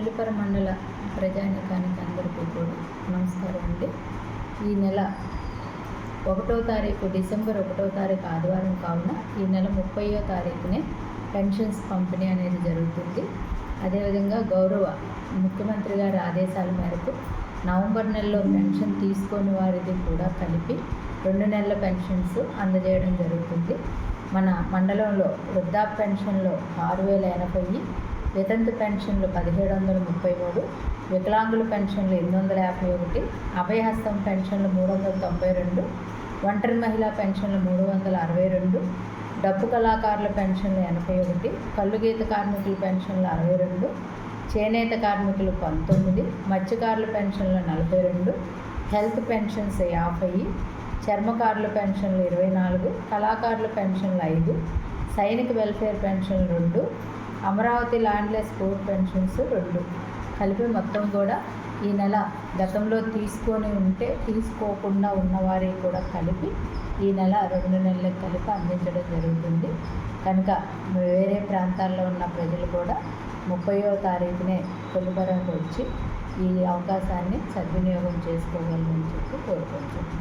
పులిపర మండల ప్రజానికానికి అందరికీ కూడా నమస్కారం అండి. ఈ నెల ఒకటో తారీఖు డిసెంబర్ ఒకటో తారీఖు ఆదివారం కావున ఈ నెల ముప్పయో తారీఖునే పెన్షన్స్ పంపిణీ అనేది జరుగుతుంది. అదేవిధంగా గౌరవ ముఖ్యమంత్రి గారి ఆదేశాల మేరకు నవంబర్ నెలలో పెన్షన్ తీసుకొని వారిది కూడా కలిపి రెండు నెలల పెన్షన్స్ అందజేయడం జరుగుతుంది. మన మండలంలో వృద్ధాప్య పెన్షన్లో ఆరు వేల ఎనభై వితంతు పెన్షన్లు పదిహేడు వందల ముప్పై మూడు వికలాంగుల పెన్షన్లు ఎనిమిది వందల యాభై ఒకటి అభయహస్తం పెన్షన్లు మూడు వందల తొంభై రెండు ఒంటరి మహిళా పెన్షన్లు మూడు వందల అరవై రెండు డప్పు కళాకారుల పెన్షన్లు ఎనభై ఒకటి కళ్ళుగీత కార్మికుల పెన్షన్లు అరవై రెండు చేనేత కార్మికులు పంతొమ్మిది మత్స్యకారుల పెన్షన్లు నలభై రెండు హెల్త్ పెన్షన్స్ యాభై చర్మకారుల పెన్షన్లు ఇరవై నాలుగు కళాకారుల పెన్షన్లు ఐదు సైనిక వెల్ఫేర్ పెన్షన్లు రెండు అమరావతి ల్యాండ్లెస్ కోర్ పెన్షన్స్ రెండు. కలిపి మొత్తం కూడా ఈ నెల గతంలో తీసుకొని ఉంటే తీసుకోకుండా ఉన్నవారి కూడా కలిపి ఈ నెల రెండు నెలలకు కలిపి అందించడం జరుగుతుంది. కనుక వేరే ప్రాంతాల్లో ఉన్న ప్రజలు కూడా ముప్పయో తారీఖునే కొలుపరకు వచ్చి ఈ అవకాశాన్ని సద్వినియోగం చేసుకోగలరని చెప్పి కోరుకుంటున్నాను.